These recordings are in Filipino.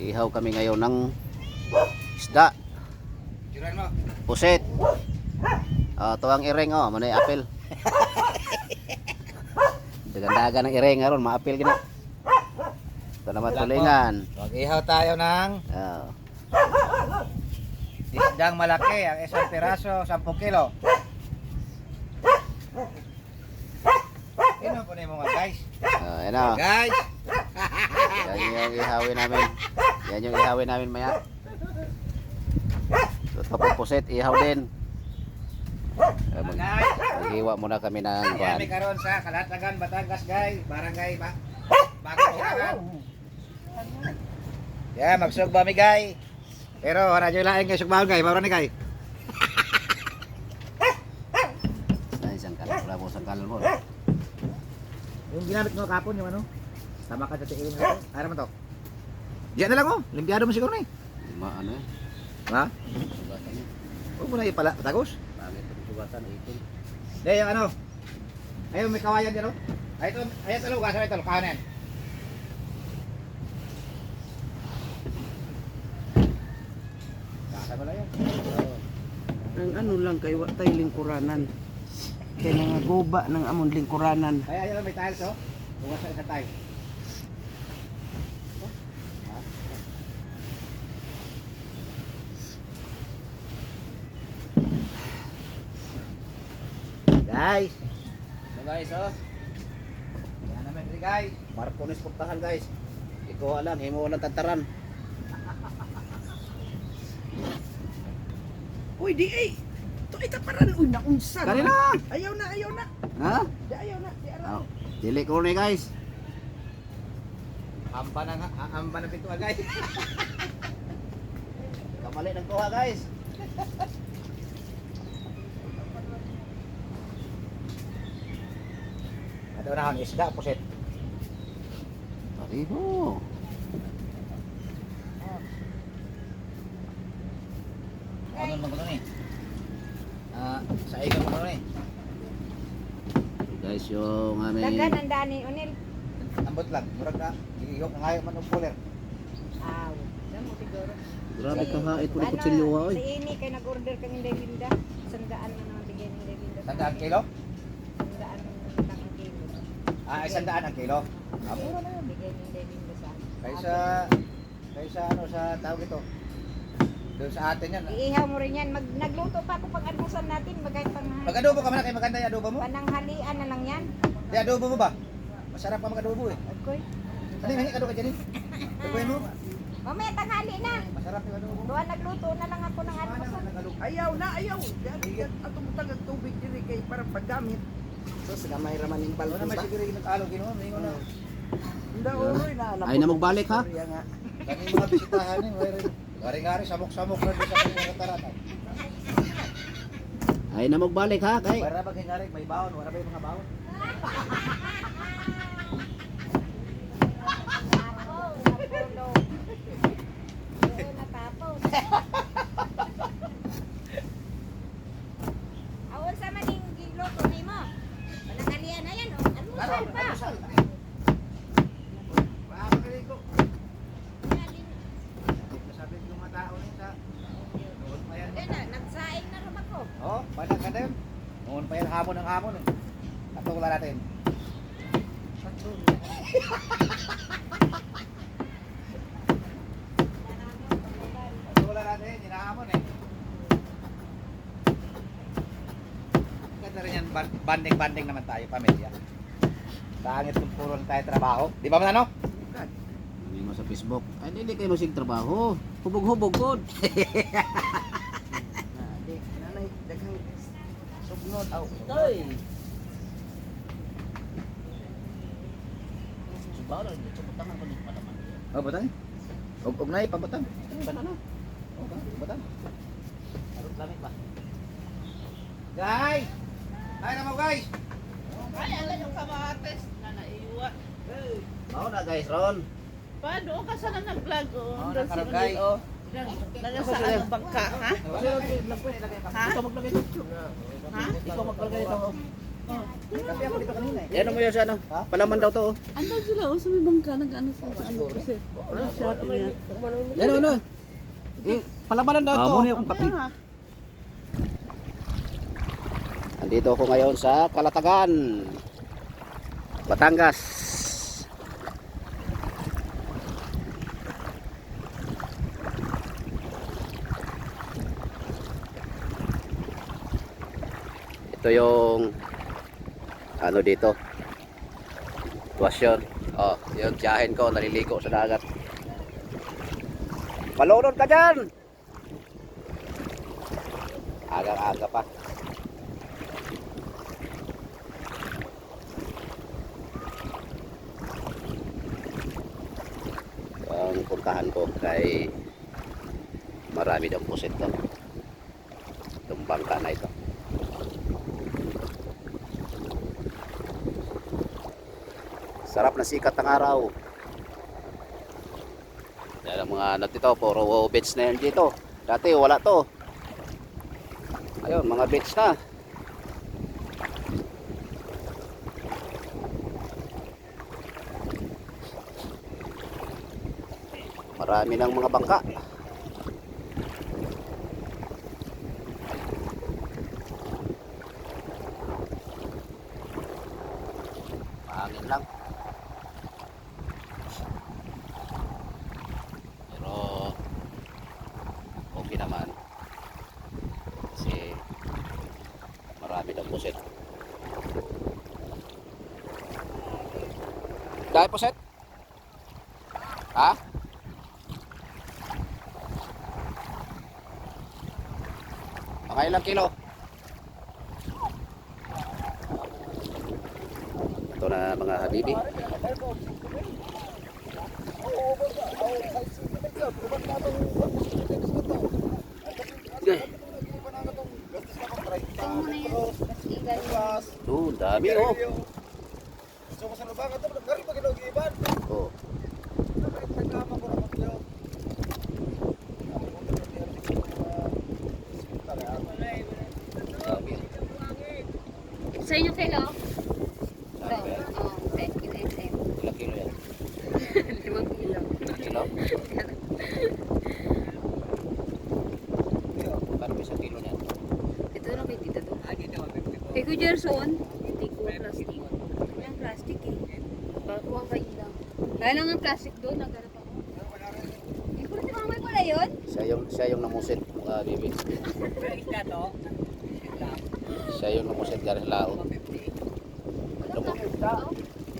Ihaw kami ngayon ng isda. Pusit. Oh, tuwang iring oh, manay apel. Dagan-dagan ng iring aron, maapil gina. Ito naman tulingan. Mag-ihaw tayo ng Oh. isdang malaki. Ang isang piraso, 10 kilo. Ino po na mga guys. Yan oh. Guys, Yan yung ihawin namin. Yan yung ihawin namin maya. So, tapos pusit, ihaw din. Eh, mag- guys. maghiwa muna kami ng kuhan. may karon sa Kalatagan, Batangas guys. Barangay ba? Bagong Hirangan. Yeah, magsugba mi guys. Pero wala nyo laing kayo sugbaon guys. Maro ni guys. Sa isang isang kalan mo. Yung ginamit mo kapon yung ano? Tama ka sa tiilin mo. Ano man to? Diyan na lang oh. Limpiado mo siguro ni. Ma, ano eh? Ha? Sugatan eh. Huwag mo na ipala. Tagos. Pangit ang sugatan, itin. Hindi, yung ano. Ayun, may kawayan dyan oh. Ay, ito, ay, ito, lugasan ito, kanan. Kasa mo lang yan. Ang ano lang kay wa tay lingkuranan. Kay mga guba ng amon lingkuranan. Ay, ayun, may tiles oh. Lugasan sa tiles. Guys. So guys, oh. Yan naman rin guys. Marcones putahan guys. Ikaw lang, himo ng tantaran. Uy, di ay. To ita paran uy naunsa. Kanina! Ayaw na, ayaw na. Ha? Di ayaw na, di araw. Oh. Dili ko ni guys. Amba na nga, ah, amba na pintuan guys. Kamali ng kuha guys. Ang isda, pusit. Pariho. Ano naman ko ni? Ah, sa ikan mo ni. Guys, yung aming Dagan ang dani unil. Ambot lang, murag na. Gigihok na ngayon man og puler. Aw. Damo siguro. Grabe ka ha, ito Ano, kutsilyo ha, oy. Sa ini kay nag-order kami ng Linda. Sandaan na naman bigyan ng Linda. Sandaan kilo? Sandaan lang ang kilo. Ah, isang daan ang kilo. Ah, mura na yun. Bigyan ng Linda sa akin. Kaysa, kaysa ano sa tawag ito. Doon sa atin yan. Iihaw mo rin yan. Mag, nagluto pa ako pag almusal natin. Bagay pang Mag-adobo ka man kay maganda yung adobo mo? pananghalian na lang yan. Di adobo mo ba? Masarap ka mag-adobo eh. Agoy. Ano yung adobo ka dyan eh? Adoboy mo? Mamaya tanghali na. Masarap yung adobo mo. Doon nagluto na lang ako ng almusal. Ayaw na, ayaw. Di atong butang ang tubig diri kay para paggamit. So sa gamay raman Ano balkon ba? siguro yung nag-alog yun? May na. Inda oroy na. Ay na magbalik, ha? Kami mga bisitahan eh. Gari-gari, samok-samok na sa kanyang kataratan. Ay na magbalik ha, kay. Para ba kanyari, may baon, wala ba yung mga baon? Tapos, napulog. Doon natapos. Awon sa maning giluto ni mo. Pananghalian na yan. Oh. Almusal pa. Makakaligo. Nga din. Sabi ko mga tao na sa noon pa yan. Yan na, nagsaing na rin panak ka din. Noon pa yan hamon ng hamon eh. Katulad natin. Katulad natin, hinahamon eh. Ganda rin yan, ban- banding-banding naman tayo, pamilya. Sangit kung puro lang tayo trabaho. Di ba man ano? Hindi mo sa Facebook. Ay, hindi kayo masig trabaho. Hubog-hubog god. Na, daghang sugnod aw. Toy. Subaw lang, dito ko ni palaman. Oh, batang. Og og nay pabatang. Banana. Oh, batang. Arot lamit ba? Guys! Ay na mo guys! Ay, ala yung kamates na naiwa. Mao na guys, Ron. Paano ka sana nag-vlog o? Oo, Doon si nakaragay. Unil, oh. Nang sa ano bangka, ha? Ha? Ikaw maglagay dito. Ha? Ikaw maglagay dito. Kape ako dito kanina eh. Yan mo yan sa ano? Palaman daw to. oh. Andun sila, oh, sa may bangka, nag-ano sa ano kasi. Shot niya. Yan ano? Eh, palamanan daw to. Amo niya akong kape. Andito ako ngayon sa Kalatagan. Batangas. Ito yung ano dito. Tuwasyon. Oh, yung tiyahin ko naliligo sa dagat. Malunod ka dyan! Agang-aga pa. ang puntahan ko kay marami daw pusit to itong bangka na ito sarap na sikat ng araw. Yan ang mga ano dito puro beach na yan dito. Dati wala to. Ayun mga beach na. Marami ng mga bangka Mahangin lang. Pero okay naman. Kasi marami ng puset. Dahil puset? Ha? Mga ilang kilo? Ito na mga habibi. Okay. Oh, dami oh. Dami. Sa inyo kilo? Dami ba yan? Oo, same. Same, same. Ilang kilo yan? Limang kilo. Kilo? Paano ba isang kilo niyan? Ito na kay tita to. Kuya Gerson, hindi ko plastic. Yung plastic eh. Bakuha kayo lang. Kaya lang ang plastic doon, naghanap ako. Eh, kung si mamay pala yun? Siya yung, siya yung namusit mga bibi. Siya yung namusit galing lao.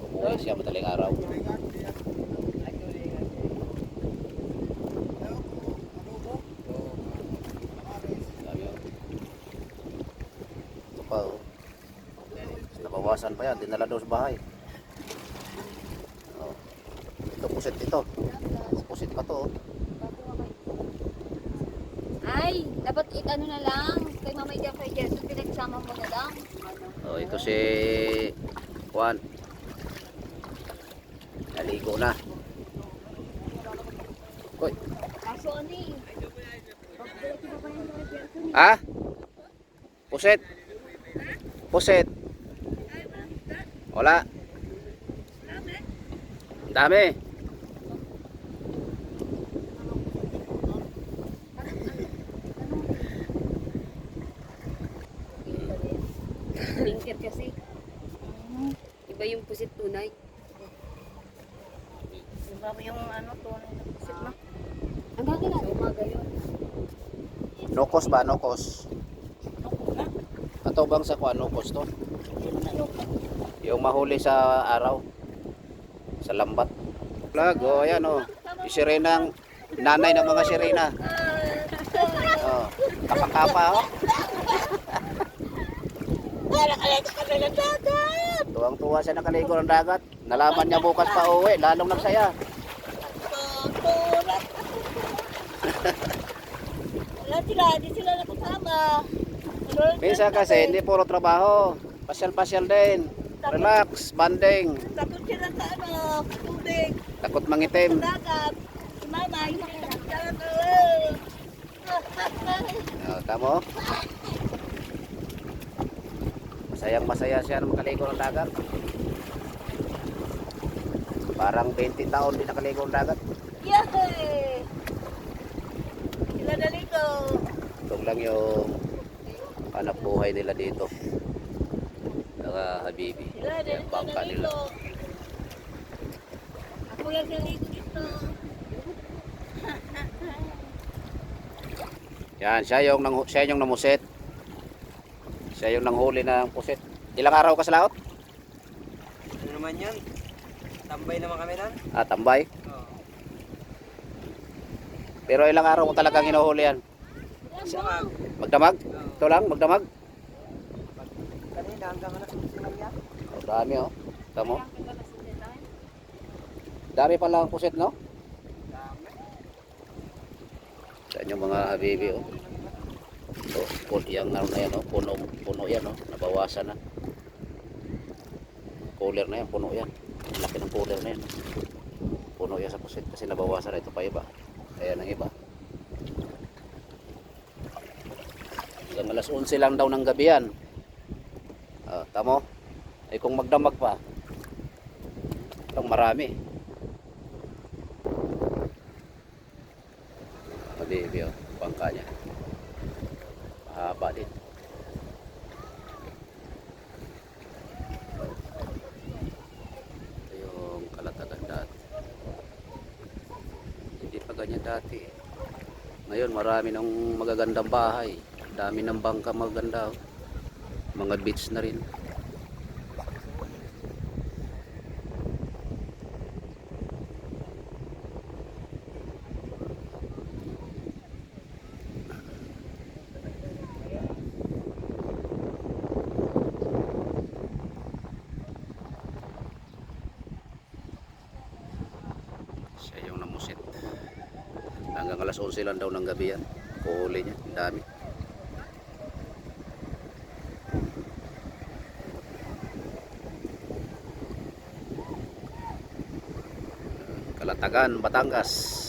Umuwi siya madaling araw. Sabi yun. Ito pa oh. Nabawasan pa yan, dinala daw sa bahay. Oh. Ito pusit ito. Pusit pa to oh. Ay, dapat it ano na lang. Kay mamay diyan kay Gerson, pinagsama mo na lang. Oh, ito si Juan. Naligo na. Hoy, Kaso ano eh. ah? Puset. Puset. Wala. Ang dami. Blinker kasi. Iba yung pusit tunay. Iba yung ano, tunay na pusit mo. Ang gagawin na, umaga yun. Nokos ba? Nokos. Ato bang sa kuan nokos to? Yung mahuli sa araw. Sa lambat. Flag, oh, ayan oh. Yung sirenang, nanay ng mga sirena. Oh, kapakapa oh. Tuwang-tuwa siya nakaligo ng dagat. Nalaman niya bukas pa uwi, lalong nagsaya. Wala sila, di sila nakasama. Minsan kasi hindi puro trabaho. Pasyal-pasyal din. Relax, banding. Takot sila sa ano, tubig, Takot mangitim. dagat. Mama. Oh, tamo? Masayang masaya siya na makaligo ng dagat. Parang 20 taon din nakaligo ng dagat. Yay! Sila daligo. Ito lang yung anak buhay nila dito. Mga habibi. Yan, bangka nila. Ako lang daligo dito. Yan, siya yung, nang, siya yung namuset. Siya yung nanghuli ng puset. Ilang araw ka sa laot? Ano naman yan? Tambay naman kami nan. Ah, tambay. Oo. Pero ilang araw mo talagang hinuhuli yan? Damag. Magdamag? Oo. Ito lang, magdamag? Kanina hanggang alas 11 lang yan. Oh, dami oh. Tamo? Dami pala ang puset, no? Dami. Sa inyo mga habibi, oh. So, pun yung ano na yan, oh. Puno, puno yan, oh. Nabawasan na. Cooler na yan, puno yan. Ang Laki ng cooler na yan. Puno yan sa puset kasi nabawasan na ito pa iba. Ayan ang iba. Hanggang alas 11 lang daw ng gabi yan. Ah, tamo? Ay kung magdamag pa, itong marami. Habibi, oh. Bangka niya. Mahaba din. Ito yung kalatagan dati. Hindi pa dati. Ngayon marami ng magagandang bahay. Dami ng bangka maganda. oh. Mga beach na rin. Siya yung namusit. Hanggang alas 11 lang daw ng gabi yan. Kuhuli niya. Dami. Kalatagan, Batangas.